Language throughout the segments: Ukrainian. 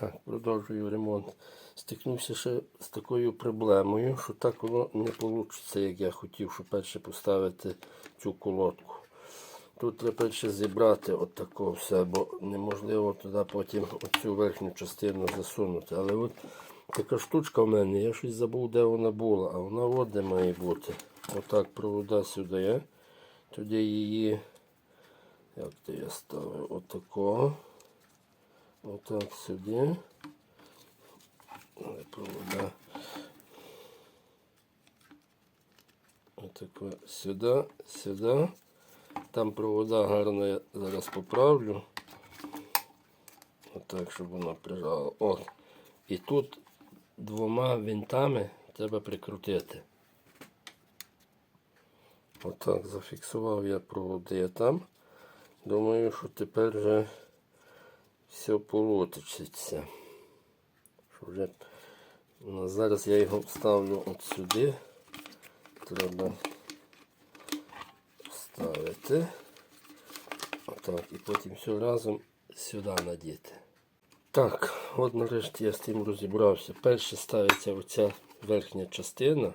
Так, продовжую ремонт. Стикнувся ще з такою проблемою, що так воно не вийде, як я хотів, щоб перше поставити цю колодку. Тут треба перше зібрати от тако все, бо неможливо туди потім оцю верхню частину засунути. Але от така штучка в мене, я щось забув, де вона була, а вона от де має бути. Отак провода сюди є. Тоді її, як то я ставив, отако. Отак сюди. Провода. Отако сюди, сюди. Там провода гарно я зараз поправлю. Отак, щоб воно прижало. От. І тут двома винтами треба прикрутити. Отак зафіксував я проводи там. Думаю, що тепер вже все получиться. Вже... Ну, зараз я його вставлю от сюди. Треба вставити. Отак. І потім все разом сюди надіти. Так, от нарешті я з тим розібрався. Перше ставиться оця верхня частина,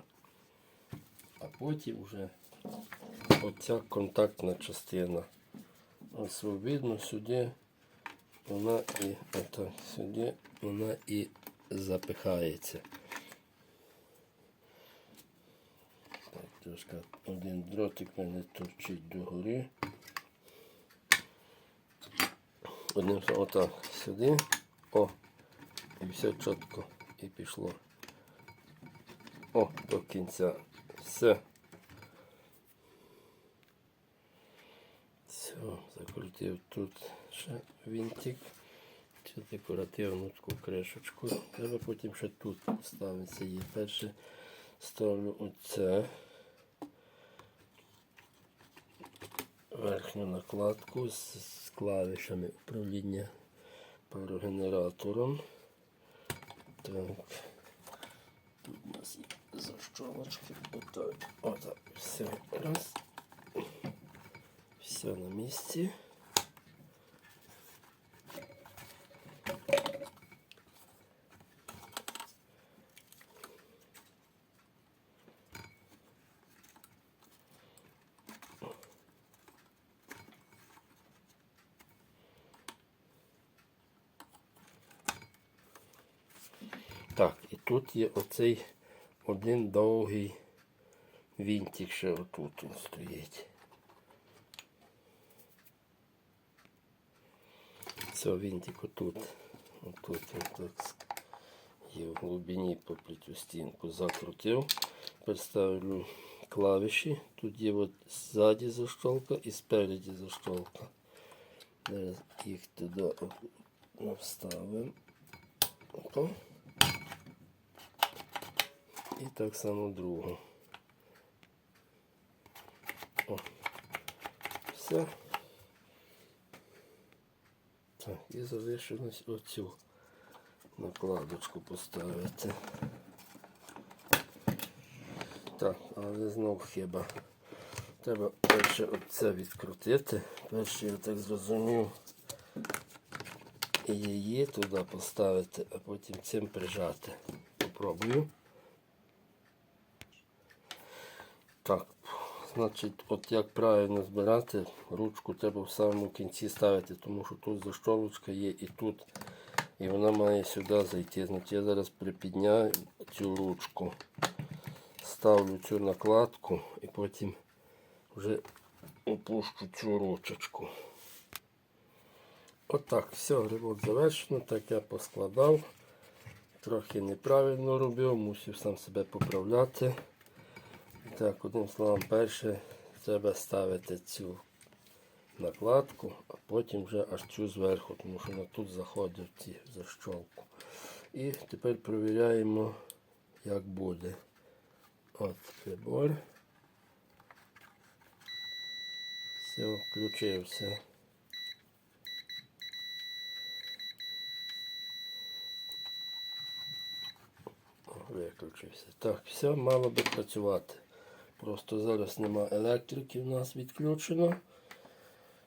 а потім вже оця контактна частина. Ось видно сюди вона і отак сюди вона і запихається. Так, трошки один дротик мене торчить догори. Одним отак сюди. О, і все чітко і пішло. О, до кінця. Все. Все, закрутив тут ще винтик. Цю декоративну таку кришечку. Треба потім ще тут ставиться її. Перше ставлю оце. Верхню накладку з клавішами управління парогенератором. Так. Тут у нас є защолочки. Отак. Отак. Все. Раз. Все на місці. Так, і тут є оцей один довгий вінтик, ще отут він стоїть. Це вінтик отут. Отут він так є в глибині по плітю стінку закрутив. Представлю клавіші. Тут є от ззаді заштолка і спереді заштолка. Зараз їх туди вставимо. Опа. Так само другу. О. Все. Так, і залишилось оцю накладочку поставити. Так, але знов хіба. Треба перше оце відкрутити. Перше я так зрозумів. Її туди поставити, а потім цим прижати. Попробую. Так, значить, от як правильно збирати, ручку треба в самому кінці ставити, тому що тут заштолочка є і тут. І вона має сюди зайти. Значить, я зараз припідняю цю ручку, ставлю цю накладку і потім вже опущу цю ручечку. Отак, все, ремонт завершено, так я поскладав. Трохи неправильно робив, мусив сам себе поправляти. Так, одним словом, перше треба ставити цю накладку, а потім вже аж цю зверху, тому що вона тут заходить в ці защолку. І тепер перевіряємо, як буде. От прибор. Все, включився. Виключився. Так, все мало би працювати. Просто зараз нема електрики, в нас відключено.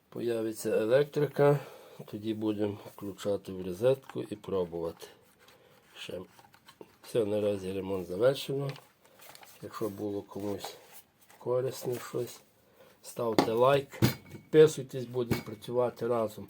Появиться електрика, тоді будемо включати в розетку і пробувати. Ще. Все, наразі ремонт завершено. Якщо було комусь корисне щось, ставте лайк, підписуйтесь, будемо працювати разом.